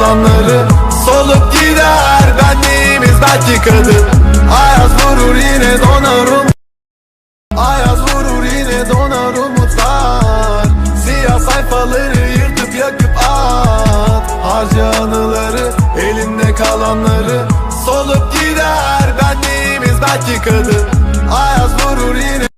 elinde kalanları Solup gider. Benliğimiz belki kadın Ayaz vurur yine donar umutlar Ayaz vurur yine donar umutlar. Siyah sayfaları yırtıp yakıp at. Harca anıları elinde kalanları Solup gider. Benliğimiz belki kadın Ayaz vurur yine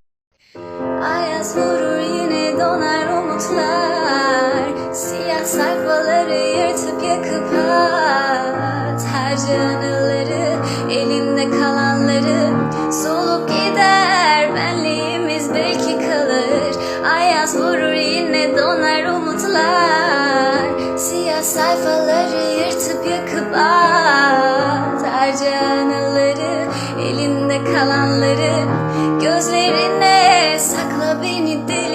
umutlar Siyah sayfaları yırtıp yakıp at. Harca anıları elinde kalanları Gözlerine sakla beni deli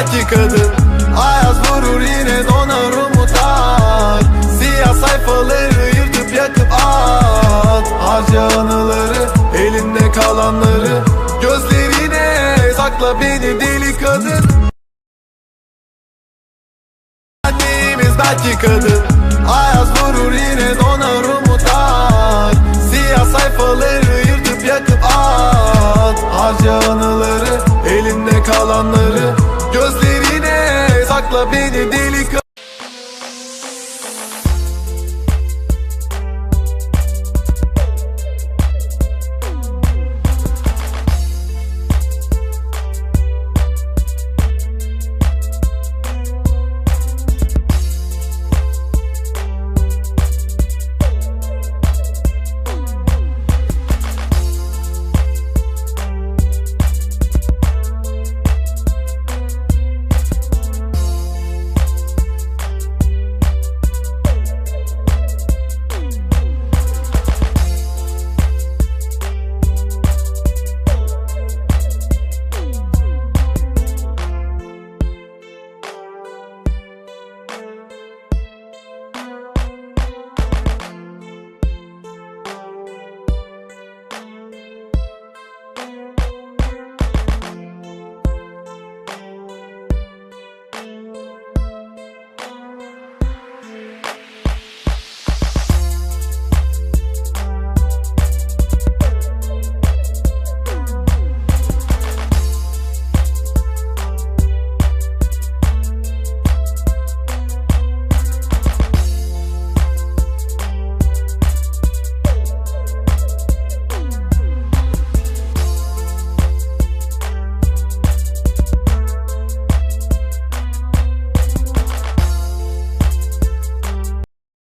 belki kadın Ayaz vurur yine donar umutlar Siyah sayfaları yırtıp yakıp at. Harca anıları elinde kalanları Gözlerine sakla beni deli kadın. Annemiz belki kadın Ayaz vurur yine donar umutlar Siyah sayfaları yırtıp yakıp at. Harca anıları elinde kalanları Gözlerine sakla beni